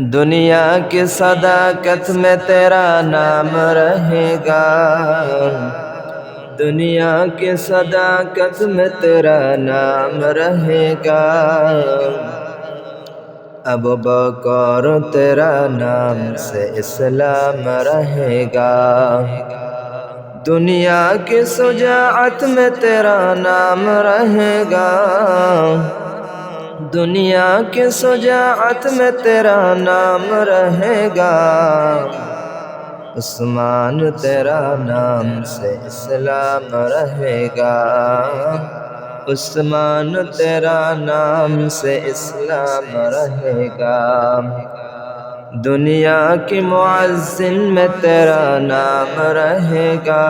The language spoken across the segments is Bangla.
दुनिया की सदाकत में तेरा नाम रहेगा। दुनिया की सदाकत में तेरा नाम रहेगा। अब बकर तेरा नाम से इस्लाम रहेगा। दुनिया की सुजात में तेरा नाम रहेगा। दुनिया के सुजात में तेरा नाम रहेगा। उस्मान तेरा नाम से इस्लाम रहेगा। उस्मान तेरा नाम से इस्लाम रहेगा। दुनिया की मुआजिन में तेरा नाम रहेगा।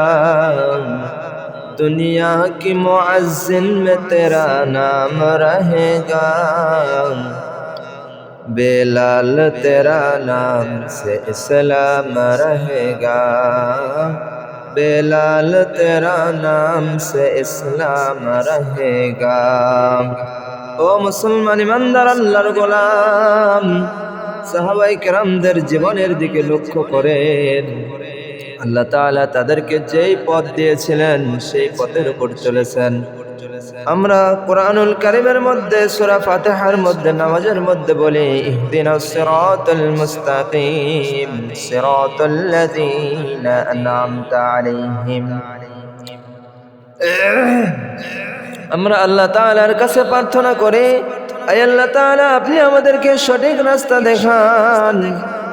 दुनिया की मुआजिन में तेरा नाम रहेगा बेलाल तेरा नाम से इस्लाम रहेगा बेलाल तेरा नाम से ইসলাম रहेगा ও মুসলমান ইমানদার আল্লাহর গোলাম সাহাবাই কেরামদের জীবনের দিকে লক্ষ্য করেন আল্লাহ তাআলা তাদেরকে যেই পথ দিয়েছিলেন, সেই পথের উপর চলেছেন। আমরা কোরআনুল কারিমের মধ্যে, সূরা ফাতিহার মধ্যে, নামাজের মধ্যে বলি ইহদিনাস সিরাতাল মুস্তাকিম, সিরাতাল লাযিনা আনআমতা আলাইহিম। আমরা আল্লাহ তাআলার কাছে প্রার্থনা করি, আয় আল্লাহ তাআলা, আপনি আমাদেরকে সঠিক রাস্তা দেখান।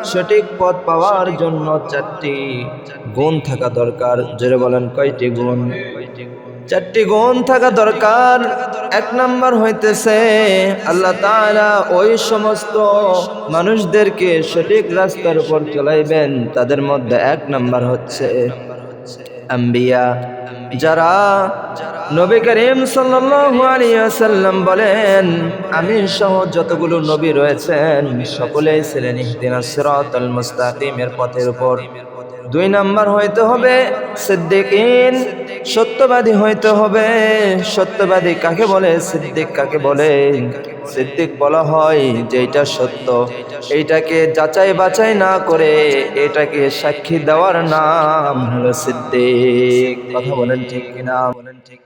সঠিক পথ পাওয়ার জন্য চারটি গুণ থাকা দরকার। জোরে বলেন, কয়টি গুণ? চারটি গুণ থাকা দরকার। এক নাম্বার হইতেছে, আল্লাহ তাআলা ওই সমস্ত মানুষদেরকে সঠিক রাস্তার উপর চলাইবেন। তাদের মধ্যে এক নাম্বার হচ্ছে আম্বিয়া। যারা নবী করিম ওয়াসাল্লাম বলেন, আমি সহ যতগুলো নবী রয়েছেন, সকলেই ছিলেন ইহদিনাস সিরাতাল মুস্তাকিমের পথের উপর। দুই নাম্বার হইতে হবে সিদ্দিকিন, সত্যবাদী হইতে হবে। সত্যবাদী কাকে বলে? সিদ্দিক কাকে বলে? সিদ্দিক বলা হয় যেটা সত্য। এইটাকে যাচাই বাছাই না করে এটাকে সাক্ষী দেওয়ার নাম হলো সিদ্দিক। কথা বলেন ঠিক কিনা? বলেন ঠিক